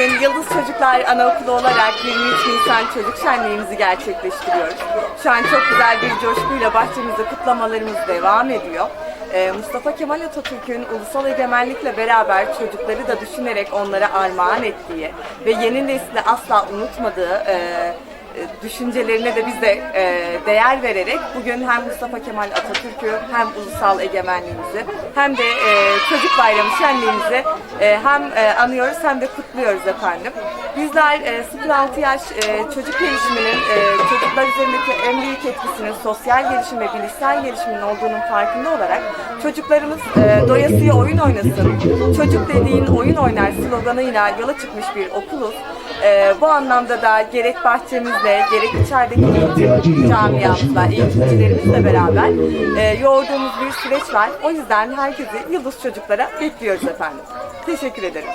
Bugün Yıldız Çocuklar Anaokulu olarak 23 Nisan Çocuk Şenliğimizi gerçekleştiriyoruz. Şu an çok güzel bir coşkuyla bahçemizde kutlamalarımız devam ediyor. Ee, Mustafa Kemal Atatürk'ün ulusal egemenlikle beraber çocukları da düşünerek onlara armağan ettiği ve yeni nesli asla unutmadığı e, düşüncelerine de biz de e, değer vererek bugün hem Mustafa Kemal Atatürk'ü hem ulusal egemenliğimizi hem de e, çocuk bayramı şenliğimizi e, hem e, anıyoruz hem de kutluyoruz efendim. Bizler e, 0-6 yaş e, çocuk gelişiminin e, çocuklar büyük etkisinin sosyal gelişim ve bilişsel gelişimin olduğunun farkında olarak çocuklarımız e, doyasıya oyun oynasın, çocuk dediğin oyun oynar sloganıyla yola çıkmış bir okuluz. E, bu anlamda da gerek bahçemizle gerek içerideki eğitim camiamızla, eğitimcilerimizle beraber e, yoğurduğumuz bir süreç var. O yüzden herkesi Yıldız Çocuklara bekliyoruz efendim. Teşekkür ederim.